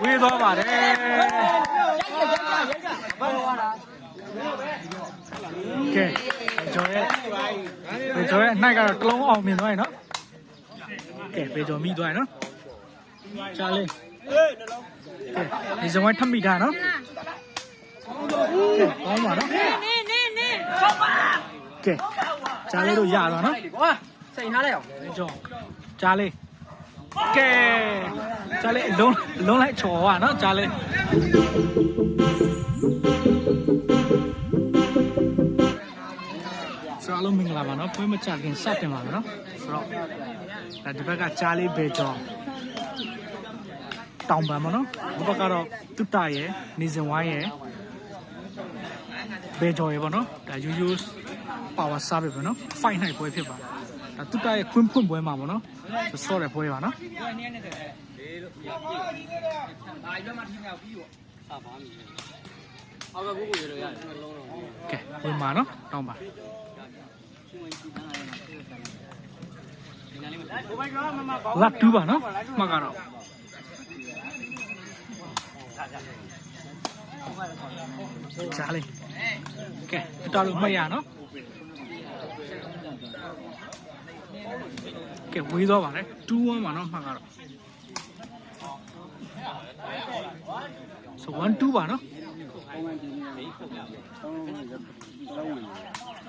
ဝေးသွားပါတယ်ကဲကျော်ရဲ့ပေကျော်ရဲ့အနိုင်ကတော့တစ်လုံးအောင်မြင်သွားရင်နော်ကဲပေကျော်မိသွားရင်နော်ချာလေးကဲဒီစဝိုင်းထပ်မိတာနော်ကဲကောင်းပါနော်နေနေနေကဲချာလေးတို့ရသွားနော်ကွာစိန်ထားလိုက်အောင်ပေကျော်ချာလေး ကဲချာလေးအလုံးအလုံးလိုက်ချော်ပါနော်ချာလေးဆိုတော့အားလုံးမင်္ဂလာပါနော်ပွဲမချခင်စတင်ပါမယ်နော်ဆိုတော့ဒါဒီဘက်ကကြားလေးပဲကြောတောင်ပံမနော်ဒီဘက်ကတော့တုတ္တရဲ့နေစဉ်ဝိုင်းရဲ့ဘဲကြောရဲ့ပေါ့နော်ဒါယူယူပါဝါစားပဲပေါ့နော် fight night ပွဲဖြစ်ပါတယ် ဒါတုတ္တရဲ့ခွင်းဖွင့်ပွဲမှာပေါ့နော်ဆိုဆော့တဲ့ပွဲပါနော်အာရွက်မှထင်းမြောက်ပြီးပေါ့စာပါမီအောက်ကကိုကိုရရရတယ်နှလုံးလုံးကဲဝင်ပါနော်တောင်းပါဒီနာလေးမဟိုဘက်ကမမကောင်းလတ်တူးပါနော်မှတ်ကတော့ကြားလေးကဲတော်လို့မှတ်ရနော် ကဲဝေးသွားပါလေ2-1ပါနော်မှတ်ကတော့ဆို1-2ပါနော်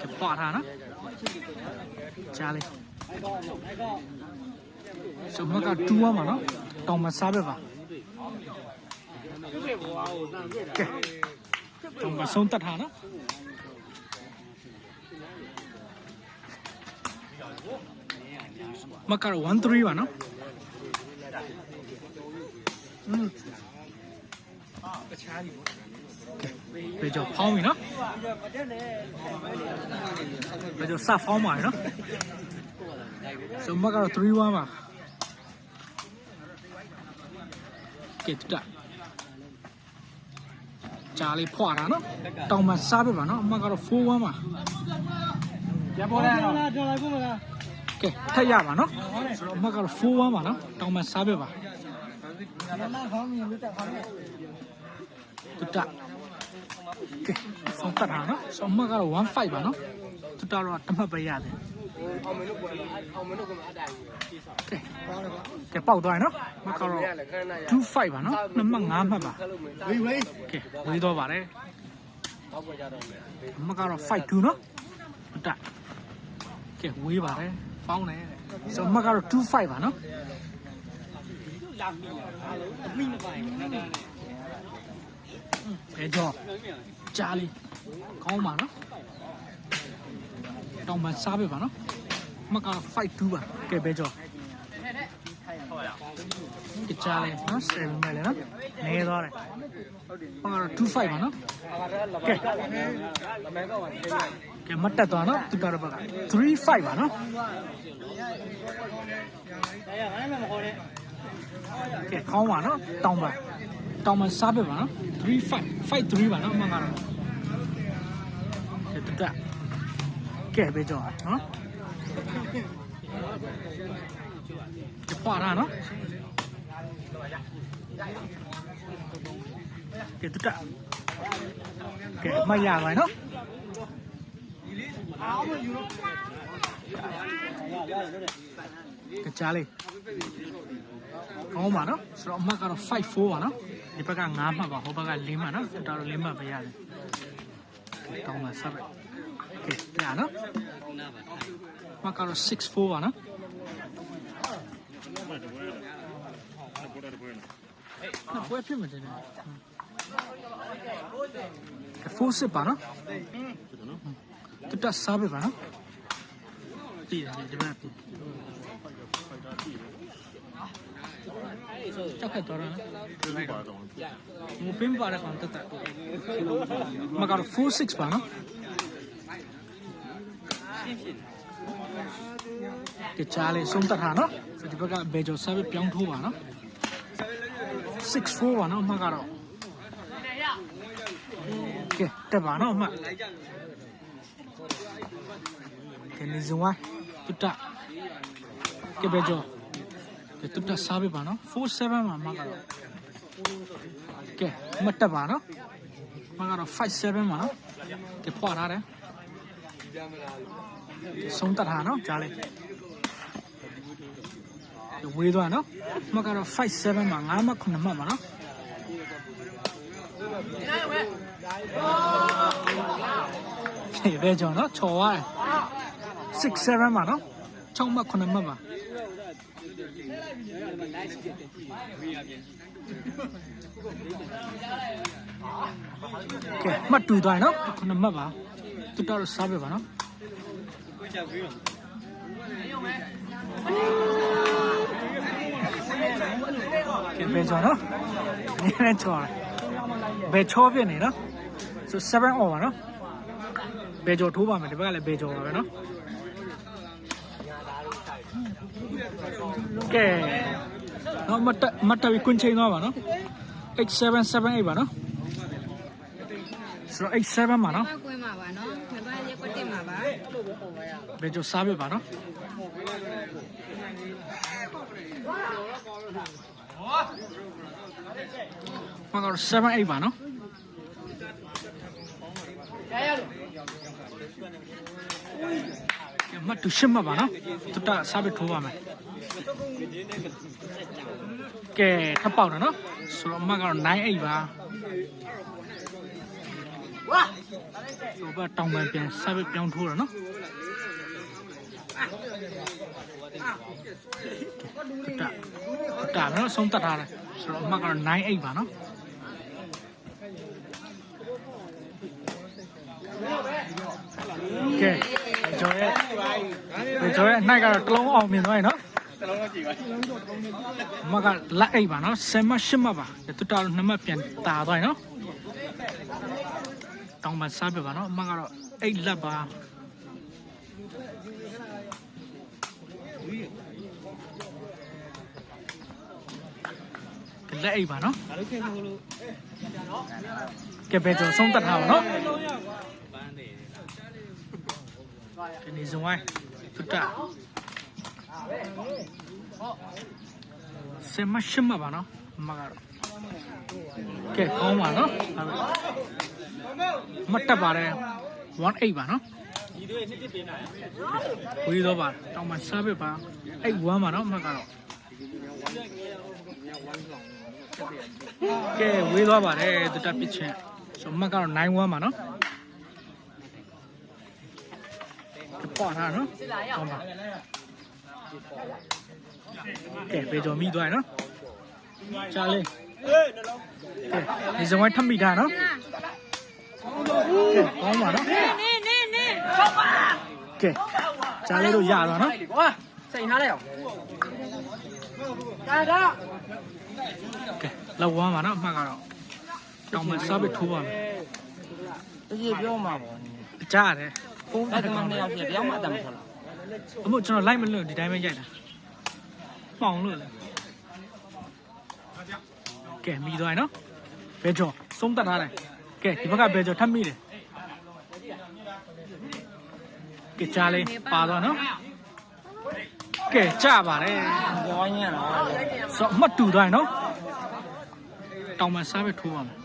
ကဲပွားထားနော်ကြားလေးဆိုမက2ပါနော်တောင်မစားပဲပါကဲတောင်မဆုံးတတ်တာနော် မကတော့1 3ပါနော်อืมတခြားကြီးပေါ့ကဲကြောဖောင်းပြီနော်ဘယ်ကြောစဖောင်းပါရနော်ဆိုမကတော့3 1ပါကဲတက်ဂျာလေးဖွာတာနော်တောင်မစားပဲပါနော်အမကတော့4 1ပါရပေါ်လာတော့ကဲ ထက်ရပါနော်ဆိုတော့အမကတော့4 1ပါနော်တောင်မစားပဲပါတူတာကဲဆုံးတတ်တာနော်ဆိုအမကတော့1 5ပါနော်တူတာတော့တမတ်ပဲရတယ်အောင်မင်းတို့ပေါ်လာအောင်မင်းတို့ကအတိုင်းကဲကဲပေါက်သွားရနော်အမကတော့ခဏနာရ2 5ပါနော်နှစ်မှတ်5မှတ်ပါခလုံးမင်းဝေးဝေးကဲဝေးတော့ပါတယ်ဘောက်ပေါ်ကြတော့မယ်အမကတော့ fight 2နော်တူတာကဲဝေးပါတယ် ဖောင်းတယ်ဆိုအမကတော့2 5ပါနော်လာမိအားလုံးအမိမပိုင်နာနာနဲ့ဘယ်ကြောကြားလေးကောင်းပါနော်တောင်ပန်စားပဲပါနော်မက5 2ပါကဲဘယ်ကြော ကကြားလေးနော်7မဲလေနော်နေသွားတယ်မကတော့2 5ပါနော်ကဲလမဲကောင်းပါနေကဲမတ်တက်သွားနော်သူတော်ဘက်က3 5ပါနော်ရဘာမှမခေါ်နဲ့ကဲကောင်းပါနော်တောင်ပန်တောင်ပန်စားပဲပါနော်3 5 5 3ပါနော်မကတော့ကဲတူတာကဲဘယ်ကြောနော်ကဲပါရနော် ကဲတူတာကဲမရပါနော်ကဲချားလေးကောင်းပါနော်ဆိုတော့အမှတ်ကတော့5 4ပါနော်ဒီဘက်က9မှတ်ပါဟိုဘက်က4မှတ်နော်တော်တော်4မှတ်ပဲရတယ်တောင်းပါဆက်ပဲကဲပြနော်မှတ်ကတော့6 4ပါနော် နော်ပွဲဖြစ်မှာတယ်နော်4 6ပါနော်တူတာစားပဲပါနော်တည်တယ်ဒီဘက်တည်ချက်ခက်တော့နော်မပင်းပါရကောင်တက်တက်မကတော့4 6ပါနော်တခြားလေးဆုံးတတ်တာနော်ဒီဘက်ကဘေဂျိုဆာပဲပြောင်းထိုးပါနော် 6 4ပါနော်အမှကတော့ကဲတက်ပါနော်အမှကဲနေဇဝိုင်းတူတာကဲဘေဂျိုကဲတူတာစားပဲပါနော်4 7ပါအမှကတော့ကဲမတ်တက်ပါနော်မကတော့57ပါနော်ကဲဖွာထားတယ်ဆုံးတက်ထားနော်ကြားလေး ဝေးသွားနော်မကတော့57မှာ9မှ9မှတ်ပါနော်ဟေးဘယ်ကြောင့်နော်ချော်ရတယ်67ပါနော်6မှ9မှတ်ပါကဲမှတ်တူသွားရင်နော်ခုနမှတ်ပါတူတော့စားပြပါနော်ကဲ ဘယ်ကြောနော်နည်းနည်းချော်ဘယ်ချောပြနေနော်ဆို7 over နော်ဘယ်ကြောထိုးပါမယ်ဒီဘက်ကလည်းဘယ်ကြောပါပဲနော်ကဲနော်မတ်တမတ်တဝီကွင်းချိန်သွားပါနော် 8778 ပါနော်ဆိုတော့87ပါနော်ကွင်းမှာပါနော်မပန်းရက်ကွက်တင်မှာပါဘယ်ကျစားပြပါနော် မကတော့7 8ပါနော်ကဲမတ်တူရှင်းမှာပါနော်တူတာစားပြထိုးပါမယ်ကဲထပ်ပေါက်တော့နော်ဆိုတော့အမကတော့9 8ပါဆိုတော့တောင်ပန်ပြန်စားပြပြောင်းထိုးတော့နော် တာတာနော်ဆုံးတက်ထားတယ်ဆိုတော့အမှကတော့98ပါနော်ကဲကျော်ရဲ့ကျော်ရဲ့နိုင်ကတော့တစ်လုံးအောင်မြင်သွားပြီနော်တစ်လုံးတော့ကြည့်ပါအမကလက်အိပ်ပါနော်10မှ8မှပါတူတာနှစ်မှပြန်တာသွားပြီနော်တောင်းမှစားပြပါနော်အမကတော့အိတ်လက်ပါ လက်အိပ်ပါနော်ဘာလို့ခင်လို့လို့ကဲပဲကျော်ဆုံးတက်ထားပါနော်ပန်းတယ်ဒီနေ့ဆုံးဝိုင်းတူတာဆယ်မရှိမပါနော်အမကတော့ကဲကောင်းပါနော်ဟုတ်ပြီမတ်တက်ပါတယ်18ပါနော် ဒီတို့နှစ်တစ်ပေးနိုင်ဝေးတော့ပါတောင်းမှစားပြပါအဲ့1ပါနော်အမကတော့ကဲဝေးသွားပါတယ်တူတာပစ်ချင်းဆိုအမကတော့91ပါနော်ပေါ်ထားနော်ဟုတ်ပါကဲပေတော်မိသွားရနော်ကြားလေးကဲဒီစဝိုင်းထပ်မိတာနော်ကဲကောင်းပါနော်နေနေနေ ကဲကြားလေးတို့ရသွားနော်ကွာစိန်ထားလိုက်အောင်ဒါဒါကဲလောက်ဝမ်းပါနော်အမှတ်ကတော့တောင်းမှစားပြီးထိုးပါမယ်တကြီးပြောမှာပေါ့အကြားရတယ်ဖုန်းအဲ့တက်ဒါကောမှင်းနှစ်တယ်ယောက်ပြတရားမှအတမ်းမထွက်လာအမို့ကျွန်တော်လိုက်မလို့ဒီတိုင်းပဲရိုက်တာမှောင်လို့လေကဲမိသွားရနော်ဘဲကျော်သုံးတက်ထားတယ်ကဲဒီဘက်ကဘဲကျော်ထပ်မိတယ် ကဲကြားလေးပါသွားနော်ကဲကြပါတယ်ပြောင်းရင်လားဆိုတော့အမှတ်တူသွားရနော်တောင်မှစားပဲထိုးပါမယ်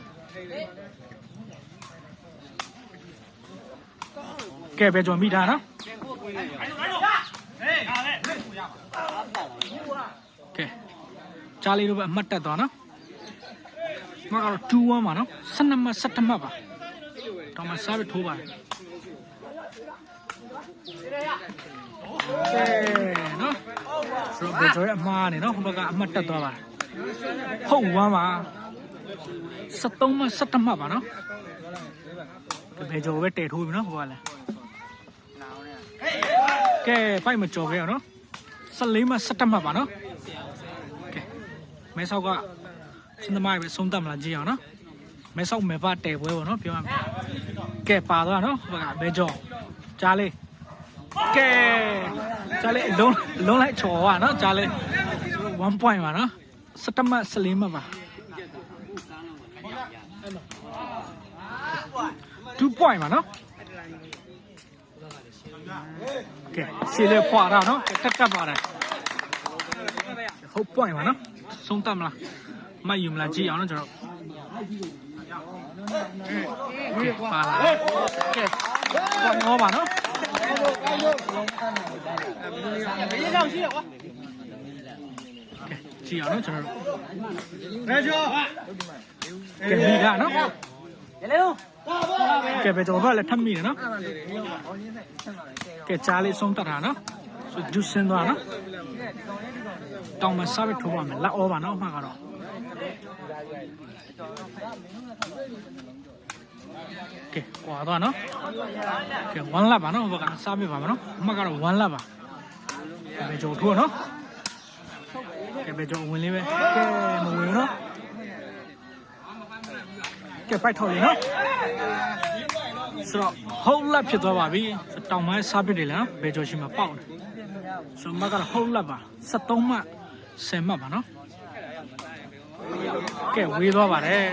ကဲဘဲကျော်မိတာနော်ကဲကြားလေးတို့ပဲအမှတ်တက်သွားနော်မကတော့2-1ပါနော်12မှတ်17မှတ်ပါတောင်မှစားပဲထိုးပါတယ် ကဲနော်ဆိုတော့ဘယ်ကျော်ရဲ့အမှားနေနော်ဟိုဘက်ကအမှတ်တက်သွားပါတယ်ဟုတ်ဝမ်းပါ73မှ17မှတ်ပါနော်ဘယ်ကျော်ပဲတည်ထိုးပြီနော်ဟိုကလည်းကဲပိုက်မကျော်ခဲ့ရနော်14မှ17မှတ်ပါနော်ကဲမဲဆောက်ကစင်သမားပဲဆုံးတတ်မလားကြည့်အောင်နော်မဲဆောက်မဲပါတဲပွဲပေါ့နော်ပြောရမယ်ကဲပါသွားနော်ဟိုဘက်ကဘယ်ကျော်ကြားလေး ကဲကြားလေးအလုံးအလုံးလိုက်ချော်ပါနော်ကြားလေး1 point ပါနော်စတမတ်စလင်းမပါ2 point ပါနော်ကဲစီလေးဖွာတော့နော်တက်တက်ပါတယ်ဟုတ် point ပါနော်ဆုံးတတ်မလားမှတ်ယူမလားကြည့်အောင်နော်ကျွန်တော်ကဲပါလာကဲတော့ပါနော် ဘယ်ရောက်ရှိရကွာကဲကြည့်အောင်နော်ကျွန်တော်တို့ဘယ်ကျော်ကဲမိတာနော်ရလေဦးကဲပဲကျွန်တော်ကလည်းထပ်မိတယ်နော်ကဲကြားလေးဆုံးတတ်တာနော်ဆိုဂျူးစင်းသွားနော်တောင်မစားပဲထိုးပါမယ်လက်ဩပါနော်အမှကတော့ ကဲကွာသွားနော်ကဲ1လပ်ပါနော်ဟိုဘက်ကစားပြပါမယ်နော်အမှကတော့1လပ်ပါကဲပဲကျွန်တော်ထိုးနော်ကဲပဲကျွန်တော်ဝင်လေးပဲကဲမဝင်ဘူးနော်ကဲပိုက်ထော်လေးနော်ဆိုတော့ဟုတ်လက်ဖြစ်သွားပါပြီဆိုတောင်မိုင်းစားပစ်တယ်လားဘယ်ကြောရှိမှာပေါက်တယ်ဆိုမကတော့ဟုတ်လက်ပါ73မှ10မှတ်ပါနော်ကဲဝေးသွားပါတယ်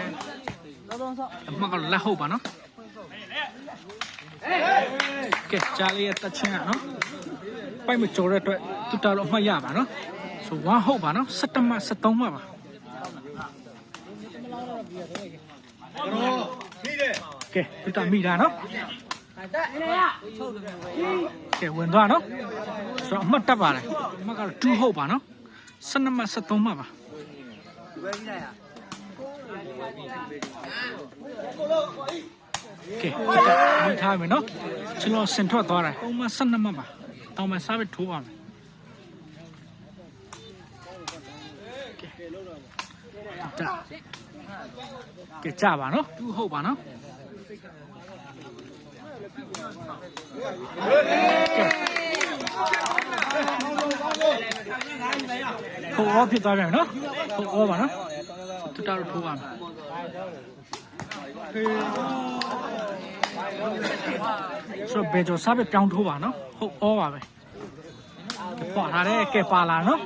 အမကတော့လက်ဟုတ်ပါနော်ကဲကြားလေးရဲ့တက်ချင်းကနော်ပိုက်မကြော်တဲ့အတွက်တူတာတော့အမှတ်ရပါနော်ဆိုဝါဟုတ်ပါနော်17မှ73မှတ်ပါရောမိတယ်ကဲတူတာမိတာနော်တက်နေရကဲဝင်သွားနော်ဆိုတော့အမှတ်တက်ပါတယ်အမှတ်ကတော့2ဟုတ်ပါနော်12မှ73မှတ်ပါဘယ်ကြီးလိုက်ရ ကဲမိထားမယ်နော်ကျွန်တော်စင်ထွက်သွားတယ်ပုံမှန်12မှတ်ပါတောင်းမှစားပြီးထိုးပါမယ်ကဲဒါကဲကြပါနော်2ဟုတ်ပါနော်ဟိုအောဖြစ်သွားပြန်ပြီနော်ဟိုအောပါနော် တူတာတော့ထိုးပါမယ်ဆိုတော့ဘယ်ကျော်စားပဲပြောင်းထိုးပါနော်ဟုတ်အောပါပဲပါထားတယ်ကဲပါလာနော်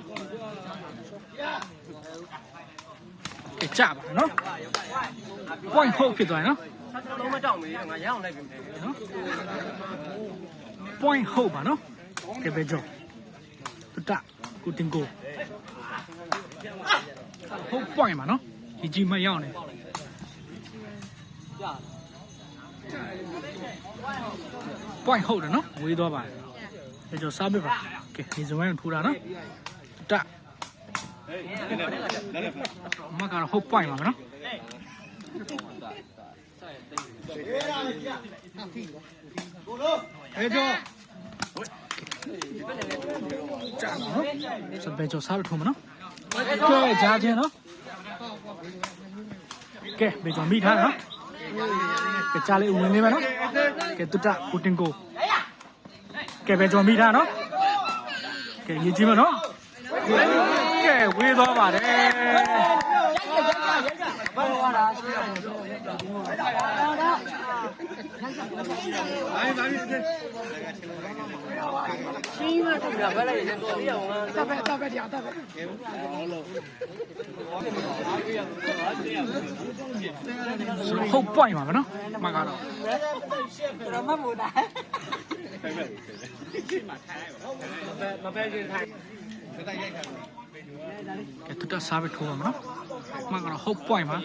ကဲကြပါနော် point ဟုတ်ဖြစ်သွားတယ်နော်လုံးမတောက်မေးငါရအောင်လိုက်ပြီနော် point ဟုတ်ပါနော်ကဲဘယ်ကျော်တူတာကူတင်ကိုဟုတ် point ပါနော် ဒီကြီးမရောက်နေ point ဟုတ်တယ်နော်ဝေးသွားပါတယ်ဒါကြောင့်စားပြပါကဲဒီဇဝိုင်းကိုထိုးတာနော်တအမကတော့ဟုတ် point ပါမနော်ဘယ်ကျော်ကြာနော်ဆိုဘယ်ကြောင့်စားပြထိုးမနော်ကဲကြားချင်းနော် ကဲဘယ်ကြောင့်မိထားနော်ကဲကြားလေးဝင်လေးမယ်နော်ကဲတူတာကိုတင်ကိုကဲဘယ်ကြောင့်မိထားနော်ကဲရေးကြည့်မနော်ကဲဝေးသွားပါတယ် ဘာဘာပြီရှင်းမတူတာဘယ်လိုက်လဲတော်ပြအောင်တပ်ပဲတပ်ပဲတရားတပ်ပဲဟုတ် point ပါမနော်မကတော့တော့မမို့တာမပဲချင်းထိုင်ကဲတူတာစားပဲထိုးပါမနော်မကတော့ဟုတ် point ပါ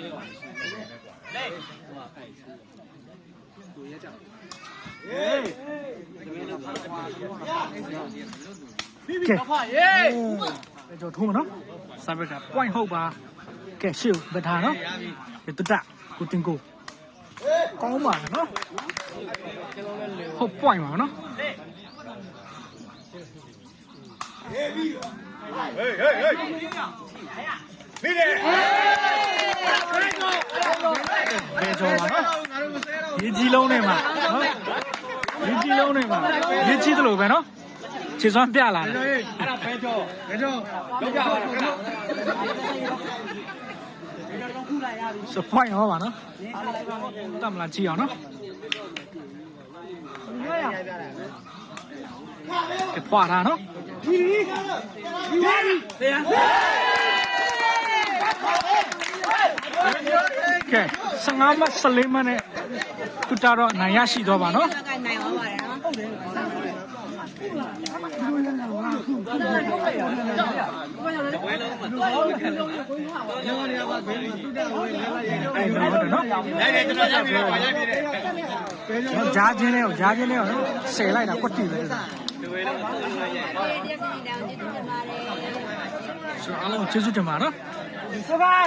ကဲဖာရေးအဲ့ကြောထိုးမနော်စားပဲက point ဟုတ်ပါကဲရှေ့ဘက်ထားနော်ကဲတူတာကိုတင်ကိုကောင်းပါနော်ဟုတ် point ပါမနော်ဟေးဟေးဟေးမိတယ်ဘယ်ကြောပါနော်ငါတို့မဆဲတော့ရေကြီးလုံးနဲ့မှာနော် ရေကြီးလုံးနဲ့မှာရေကြီးသလိုပဲနော်ခြေစွမ်းပြလာတယ်အဲ့ဒါဘယ်ကျော်ဘယ်ကျော်လောက်ကြပါလားစပွိုင်းရောပါနော်တမလာကြည့်အောင်နော်ကဖွာတာနော်ကဲ 15မှ14မှနဲ့တူတာတော့နိုင်ရရှိတော့ပါနော်ဘက်ကနိုင်သွားပါတယ်နော်အဲ့တော့တော့နော်လိုက်တယ်ကျွန်တော်ရိုက်ပြီးတော့ရိုက်ပြီးတယ်နော်ဂျားချင်းလေးကိုဂျားချင်းလေးကိုနော်ဆယ်လိုက်တာကွက်တီပဲဆိုဒီဝဲလုံးသုံးလို့ရိုက်ဒီရက်စီတောင်ကျေးဇူးတင်ပါတယ်တော့အားလုံးကျေးဇူးတင်ပါနော်